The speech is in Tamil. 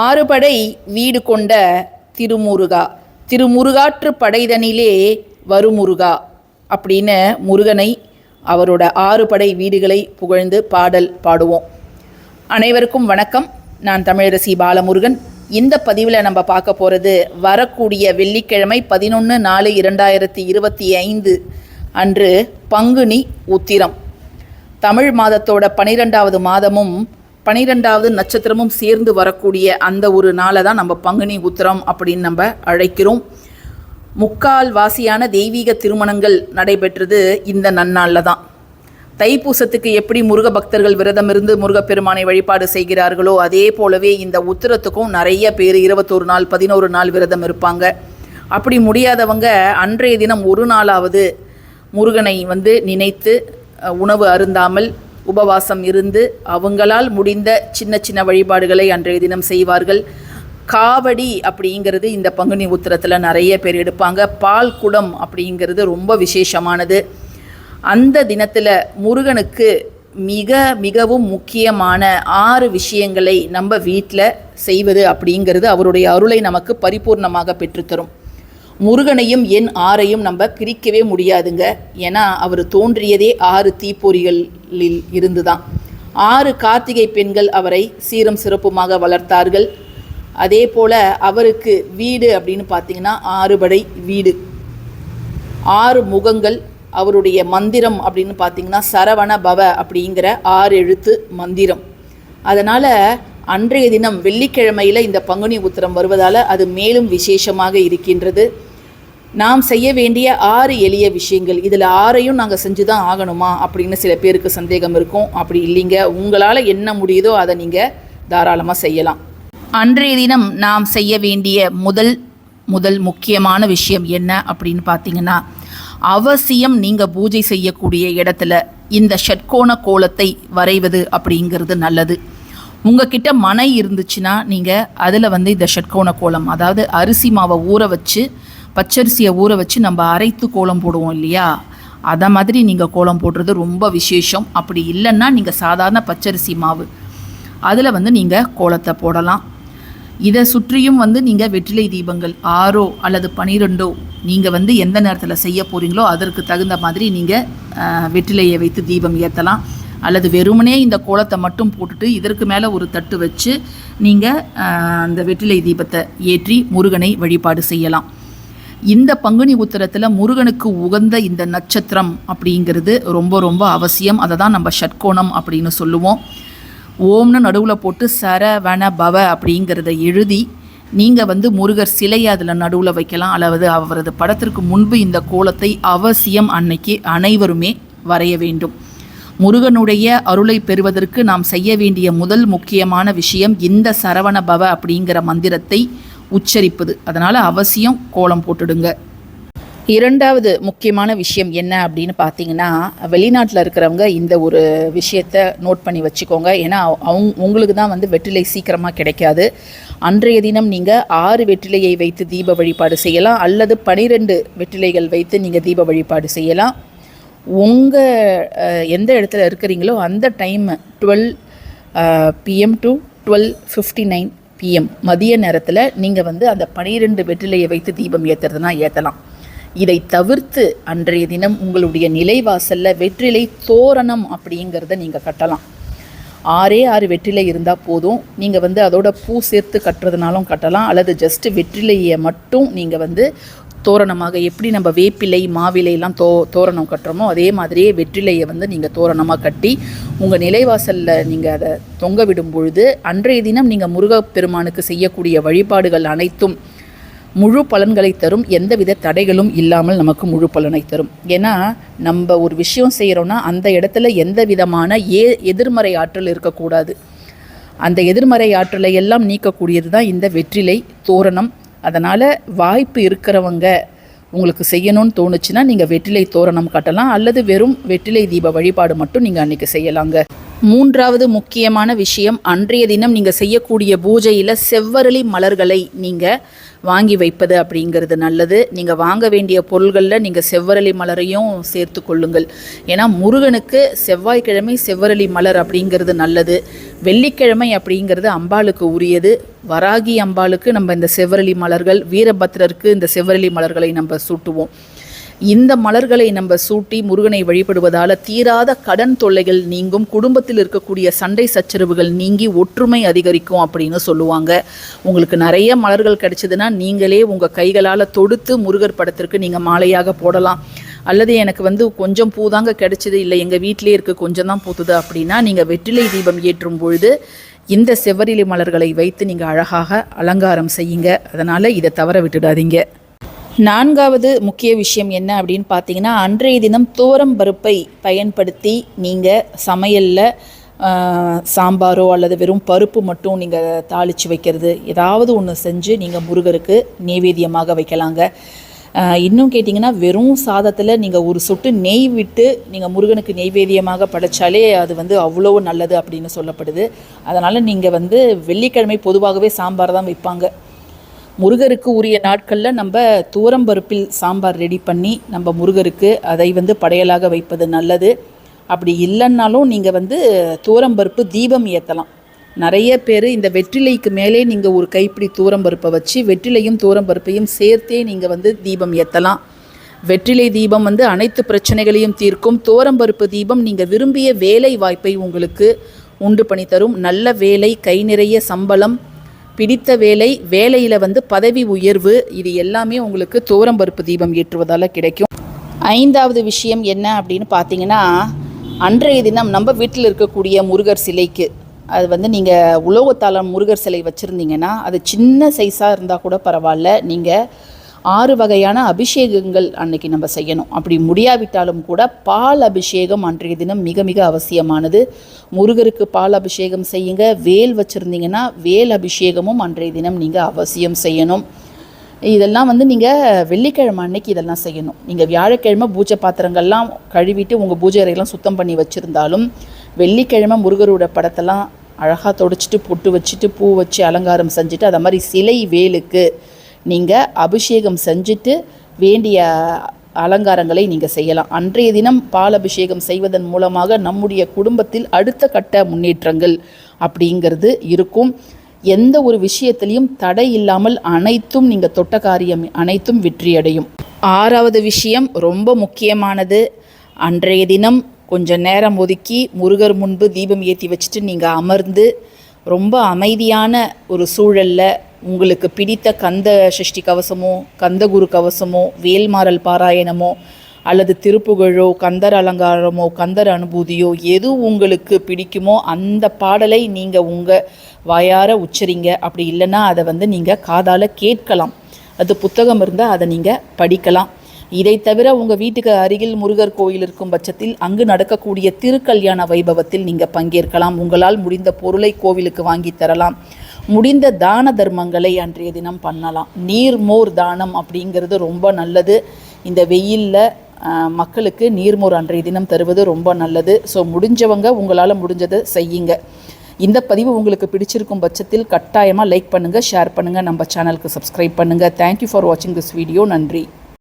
ஆறுபடை வீடு கொண்ட திருமுருகா. திருமுருகாற்று படைதனிலே வருமுருகா அப்படின்னு முருகனை அவரோட ஆறுபடை வீடுகளை புகழ்ந்து பாடல் பாடுவோம். அனைவருக்கும் வணக்கம். நான் தமிழரசி பாலமுருகன். இந்த பதிவில் நம்ம பார்க்க போகிறது வரக்கூடிய வெள்ளிக்கிழமை பதினொன்று நாலு இரண்டாயிரத்தி இருபத்தி ஐந்து அன்று பங்குனி உத்திரம். தமிழ் மாதத்தோட பனிரெண்டாவது மாதமும் பனிரெண்டாவது நட்சத்திரமும் சேர்ந்து வரக்கூடிய அந்த ஒரு நாளை தான் நம்ம பங்குனி உத்திரம் அப்படின்னு நம்ம அழைக்கிறோம். முக்கால் வாசியான தெய்வீக திருமணங்கள் நடைபெற்றது இந்த நன்னாளில் தான் தைப்பூசத்துக்கு எப்படி முருக பக்தர்கள் விரதம் இருந்து முருகப்பெருமானை வழிபாடு செய்கிறார்களோ அதே போலவே இந்த உத்திரத்துக்கும் நிறைய பேர் இருபத்தொரு நாள் பதினோரு நாள் விரதம் இருப்பாங்க. அப்படி முடியாதவங்க அன்றைய தினம் ஒரு நாளாவது முருகனை வந்து நினைத்து உணவு அருந்தாமல் உபவாசம் இருந்து அவங்களால் முடிந்த சின்ன சின்ன வழிபாடுகளை அன்றைய தினம் செய்வார்கள். காவடி அப்படிங்கிறது இந்த பங்குனி உத்திரத்தில் நிறைய பேர் எடுப்பாங்க. பால் குடம் அப்படிங்கிறது ரொம்ப விசேஷமானது. அந்த தினத்தில் முருகனுக்கு மிக மிகவும் முக்கியமான ஆறு விஷயங்களை நம்ம வீட்டில் செய்வது அப்படிங்கிறது அவருடைய அருளை நமக்கு பரிபூர்ணமாக பெற்றுத்தரும் முருகனையும் என் ஆறையும் நம்ம பிரிக்கவே முடியாதுங்க. ஏன்னா அவர் தோன்றியதே ஆறு தீப்பொறிகள் லில் இருந்துதான். ஆறு கார்த்திகை பெண்கள் அவரை சீரும் சிறப்புமாக வளர்த்தார்கள். அதே போல் அவருக்கு வீடு அப்படின்னு பார்த்தீங்கன்னா ஆறுபடை வீடு. ஆறு முகங்கள் அவருடைய மந்திரம் அப்படின்னு பார்த்தீங்கன்னா சரவண பவ அப்படிங்கிற ஆறு எழுத்து மந்திரம். அதனால் அன்றைய தினம் வெள்ளிக்கிழமையில் இந்த பங்குனி உத்திரம் வருவதால் அது மேலும் விசேஷமாக இருக்கின்றது. நாம் செய்ய வேண்டிய ஆறு எளிய விஷயங்கள். இதில் ஆறையும் நாங்கள் செஞ்சு தான் ஆகணுமா? அப்படின்னு சில பேருக்கு சந்தேகம் இருக்கும். அப்படி இல்லைங்க. உங்களால் என்ன முடியுதோ அதை நீங்கள் தாராளமாக செய்யலாம். அன்றைய தினம் நாம் செய்ய வேண்டிய முதல் முதல் முக்கியமான விஷயம் என்ன அப்படின்னு பார்த்தீங்கன்னா அவசியம் நீங்கள் பூஜை செய்யக்கூடிய இடத்துல இந்த ஷட்கோண கோலத்தை வரைவது அப்படிங்கிறது நல்லது. உங்ககிட்ட மனை இருந்துச்சுன்னா நீங்கள் அதில் வந்து இந்த ஷட்கோண கோலம் அதாவது அரிசி மாவை ஊற வச்சு பச்சரிசியை ஊற வச்சு நம்ம அரைத்து கோலம் போடுவோம் இல்லையா? அதை மாதிரி நீங்கள் கோலம் போடுறது ரொம்ப விசேஷம். அப்படி இல்லைன்னா நீங்கள் சாதாரண பச்சரிசி மாவு. அதில் வந்து நீங்கள் கோலத்தை போடலாம். இதை சுற்றியும் வந்து நீங்கள் வெற்றிலை தீபங்கள் ஆறோ அல்லது பனிரெண்டோ நீங்கள் வந்து எந்த நேரத்தில் செய்ய போகிறீங்களோ அதற்கு தகுந்த மாதிரி நீங்கள் வெற்றிலையை வைத்து தீபம் ஏற்றலாம் அல்லது வெறுமனே இந்த கோலத்தை மட்டும் போட்டுட்டு இதற்கு மேலே ஒரு தட்டு வச்சு நீங்கள் அந்த வெற்றிலை தீபத்தை ஏற்றி முருகனை வழிபாடு செய்யலாம். இந்த பங்குனி உத்திரத்தில் முருகனுக்கு உகந்த இந்த நட்சத்திரம் அப்படிங்கிறது ரொம்ப ரொம்ப அவசியம். அதை தான் நம்ம ஷட்கோணம் அப்படின்னு சொல்லுவோம். ஓம்னு நடுவில் போட்டு சர வன பவ அப்படிங்கிறத எழுதி நீங்கள் வந்து முருகர் சிலையை அதில் நடுவில் வைக்கலாம். அல்லது அவரது படத்திற்கு முன்பு இந்த கோலத்தை அவசியம் அன்னைக்கு அனைவருமே வரைய வேண்டும். முருகனுடைய அருளை பெறுவதற்கு நாம் செய்ய வேண்டிய முதல் முக்கியமான விஷயம் இந்த சரவண பவ அப்படிங்கிற மந்திரத்தை உச்சரிப்பது. அதனால் அவசியம் கோலம் போட்டுடுங்க. இரண்டாவது முக்கியமான விஷயம் என்ன அப்படின்னு பார்த்தீங்கன்னா வெளிநாட்டில் இருக்கிறவங்க இந்த ஒரு விஷயத்த நோட் பண்ணி வச்சுக்கோங்க. ஏன்னா அவங்க உங்களுக்கு தான் வந்து வெற்றிலை சீக்கிரமாக கிடைக்காது. அன்றைய தினம் நீங்கள் ஆறு வெற்றிலையை வைத்து தீப வழிபாடு செய்யலாம். அல்லது பனிரெண்டு வெற்றிலைகள் வைத்து நீங்கள் தீப வழிபாடு செய்யலாம். உங்கள் எந்த இடத்துல இருக்கிறீங்களோ அந்த time twelve PM to twelve fifty nine PM மதிய நேரத்தில் நீங்கள் வந்து அந்த பனிரெண்டு வெற்றிலையை வைத்து தீபம் ஏற்றுறதுனா ஏற்றலாம் இதை தவிர்த்து அன்றைய தினம் உங்களுடைய நிலைவாசலில் வெற்றிலை தோரணம் அப்படிங்கிறத நீங்கள் கட்டலாம். ஆறே ஆறு வெற்றிலை இருந்தால் போதும். நீங்கள் வந்து அதோட பூ சேர்த்து கட்டுறதுனாலும் கட்டலாம். அல்லது ஜஸ்ட் வெற்றிலையை மட்டும் நீங்கள் வந்து தோரணமாக எப்படி நம்ம வேப்பிலை மாவிலையெல்லாம் தோ தோரணம் கட்டுறோமோ அதே மாதிரியே வெற்றிலையை வந்து நீங்கள் தோரணமாக கட்டி உங்கள் நிலைவாசலில் நீங்கள் அதை தொங்க விடும் பொழுது அன்றைய தினம் நீங்கள் முருகப்பெருமானுக்கு செய்யக்கூடிய வழிபாடுகள் அனைத்தும் முழு பலன்களை தரும். எந்தவித தடைகளும் இல்லாமல் நமக்கு முழு பலனை தரும். ஏன்னா நம்ம ஒரு விஷயம் செய்கிறோன்னா அந்த இடத்துல எந்த விதமான ஏ எதிர்மறை ஆற்றல் இருக்கக்கூடாது. அந்த எதிர்மறை ஆற்றலை எல்லாம் நீக்கக்கூடியது தான் இந்த வெற்றிலை தோரணம். அதனால் வாய்ப்பு இருக்கிறவங்க உங்களுக்கு செய்யணும்னு தோணுச்சுன்னா நீங்கள் வெற்றிலை தோரணம் கட்டலாம் அல்லது வெறும் வெற்றிலை தீப வழிபாடு மட்டும் நீங்கள் அன்றைக்கி செய்யலாங்க. மூன்றாவது முக்கியமான விஷயம் அன்றைய தினம் நீங்கள் செய்யக்கூடிய பூஜையில் செவ்வரளி மலர்களை நீங்கள் வாங்கி வைப்பது அப்படிங்கிறது நல்லது. நீங்கள் வாங்க வேண்டிய பொருள்களில் நீங்கள் செவ்வரளி மலரையும் சேர்த்து கொள்ளுங்கள். ஏன்னா முருகனுக்கு செவ்வாய்க்கிழமை செவ்வரளி மலர் அப்படிங்கிறது நல்லது. வெள்ளிக்கிழமை அப்படிங்கிறது அம்பாளுக்கு உரியது. வராகி அம்பாளுக்கு நம்ம இந்த செவ்வரளி மலர்கள் வீரபத்ரருக்கு இந்த செவ்வரளி மலர்களை நம்ம சூட்டுவோம். இந்த மலர்களை நம்ம சூட்டி முருகனை வழிபடுவதால் தீராத கடன் தொல்லைகள் நீங்கும் குடும்பத்தில் இருக்கக்கூடிய சண்டை சச்சரவுகள் நீங்கி ஒற்றுமை அதிகரிக்கும் அப்படின்னு சொல்லுவாங்க. உங்களுக்கு நிறைய மலர்கள் கிடைச்சதுன்னா நீங்களே உங்கள் கைகளால் தொடுத்து முருகர் படத்திற்கு நீங்கள் மாலையாக போடலாம். அல்லது எனக்கு வந்து கொஞ்சம் பூ தாங்க கிடைச்சது இல்லை எங்கள் வீட்டிலே இருக்க கொஞ்சம் தான் பூத்துது அப்படின்னா நீங்கள் வெற்றிலை தீபம் ஏற்றும் பொழுது இந்த செவ்வரிலி மலர்களை வைத்து நீங்கள் அழகாக அலங்காரம் செய்யுங்க. அதனால் இதை தவற விட்டுடாதீங்க. நான்காவது முக்கிய விஷயம் என்ன அப்படின்னு பார்த்தீங்கன்னா அன்றைய தினம் தோரம் பருப்பை பயன்படுத்தி நீங்கள் சமையலில் சாம்பாரோ அல்லது வெறும் பருப்பு மட்டும் நீங்கள் தாளித்து வைக்கிறது ஏதாவது ஒன்று செஞ்சு நீங்கள் முருகருக்கு நைவேத்தியமாக வைக்கலாங்க. இன்னும் கேட்டிங்கன்னா வெறும் சாதத்தில் நீங்கள் ஒரு சொட்டு நெய் விட்டு நீங்கள் முருகனுக்கு நெய்வேதியமாக படைச்சாலே அது வந்து அவ்வளோ நல்லது அப்படின்னு சொல்லப்படுது. அதனால் நீங்கள் வந்து வெள்ளிக்கிழமை பொதுவாகவே சாம்பார் தான் வைப்பாங்க. முருகருக்கு உரிய நாட்களில் நம்ம தூரம் பருப்பில் சாம்பார் ரெடி பண்ணி நம்ம முருகருக்கு அதை வந்து படையலாக வைப்பது நல்லது. அப்படி இல்லைன்னாலும் நீங்கள் வந்து தூரம்பருப்பு தீபம் ஏற்றலாம் நிறைய பேர் இந்த வெற்றிலைக்கு மேலே நீங்கள் ஒரு கைப்பிடி தூரம்பருப்பை வச்சு வெற்றிலையும் தூரம்பருப்பையும் சேர்த்தே நீங்கள் வந்து தீபம் ஏற்றலாம் வெற்றிலை தீபம் வந்து அனைத்து பிரச்சனைகளையும் தீர்க்கும். தோரம்பருப்பு தீபம் நீங்கள் விரும்பிய வேலை வாய்ப்பை உங்களுக்கு உண்டு பண்ணி தரும். நல்ல வேலை கை நிறைய சம்பளம் பிடித்த வேலை வேலையில் வந்து பதவி உயர்வு இது எல்லாமே உங்களுக்கு தோரம்பருப்பு தீபம் ஏற்றுவதால் கிடைக்கும். ஐந்தாவது விஷயம் என்ன அப்படின்னு பார்த்தீங்கன்னா அன்றைய தினம் நம்ம வீட்டில் இருக்கக்கூடிய முருகர் சிலைக்கு அது வந்து நீங்கள் உலோகத்தாளம் முருகர் சிலை வச்சுருந்தீங்கன்னா அது சின்ன சைஸாக இருந்தால் கூட பரவாயில்ல. நீங்கள் ஆறு வகையான அபிஷேகங்கள் அன்னைக்கு நம்ம செய்யணும். அப்படி முடியாவிட்டாலும் கூட பால் அபிஷேகம் அன்றைய தினம் மிக மிக அவசியமானது. முருகருக்கு பால் அபிஷேகம் செய்யுங்க. வேல் வச்சுருந்தீங்கன்னா வேல் அபிஷேகமும் அன்றைய தினம் நீங்கள் அவசியம் செய்யணும். இதெல்லாம் வந்து நீங்கள் வெள்ளிக்கிழமை அன்னைக்கு இதெல்லாம் செய்யணும். நீங்கள் வியாழக்கிழமை பூஜை பாத்திரங்கள்லாம் கழுவிட்டு உங்கள் பூஜை அறையெல்லாம் சுத்தம் பண்ணி வச்சுருந்தாலும் வெள்ளிக்கிழமை முருகரோட படத்தெல்லாம் அழகாக தொடச்சிட்டு பொட்டு வச்சுட்டு பூ வச்சு அலங்காரம் செஞ்சுட்டு அதை மாதிரி சிலை வேலுக்கு நீங்கள் அபிஷேகம் செஞ்சுட்டு வேண்டிய அலங்காரங்களை நீங்கள் செய்யலாம். அன்றைய தினம் பால் அபிஷேகம் செய்வதன் மூலமாக நம்முடைய குடும்பத்தில் அடுத்த கட்ட முன்னேற்றங்கள் அப்படிங்கிறது இருக்கும். எந்த ஒரு விஷயத்திலையும் தடை இல்லாமல் அனைத்தும் நீங்கள் தொட்ட காரியம் அனைத்தும் வெற்றியடையும். ஆறாவது விஷயம் ரொம்ப முக்கியமானது. அன்றைய தினம் கொஞ்சம் நேரம் ஒதுக்கி முருகர் முன்பு தீபம் ஏற்றி வச்சுட்டு நீங்கள் அமர்ந்து ரொம்ப அமைதியான ஒரு சூழலில் உங்களுக்கு பிடித்த கந்த சஷ்டி கவசமோ கந்தகுரு கவசமோ வேல்மாறல் பாராயணமோ அல்லது திருப்புகழோ கந்தர் அலங்காரமோ கந்தர் அனுபூதியோ எது உங்களுக்கு பிடிக்குமோ அந்த பாடலை நீங்கள் உங்கள் வாயார உச்சரிங்க. அப்படி இல்லைன்னா அதை வந்து நீங்கள் காதால் கேட்கலாம். அது புத்தகம் இருந்தால் அதை நீங்கள் படிக்கலாம். இதை தவிர உங்கள் வீட்டுக்கு அருகில் முருகர் கோயில் இருக்கும் பட்சத்தில் அங்கு நடக்கக்கூடிய திருக்கல்யாண வைபவத்தில் நீங்கள் பங்கேற்கலாம். உங்களால் முடிந்த பொருளை கோவிலுக்கு வாங்கி தரலாம். முடிந்த தான தர்மங்களை அன்றைய தினம் பண்ணலாம். நீர்மோர் தானம் அப்படிங்கிறது ரொம்ப நல்லது. இந்த வெயிலில் மக்களுக்கு நீர்மோர் அன்றைய தினம் தருவது ரொம்ப நல்லது. ஸோ முடிஞ்சவங்க உங்களால் முடிஞ்சதை செய்யுங்க. இந்த பதிவு உங்களுக்கு பிடிச்சிருக்கும் பட்சத்தில் கட்டாயமாக லைக் பண்ணுங்கள் ஷேர் பண்ணுங்கள் நம்ம சேனலுக்கு சப்ஸ்கிரைப் பண்ணுங்கள் தேங்க்யூ ஃபார் வாட்சிங் திஸ் வீடியோ நன்றி.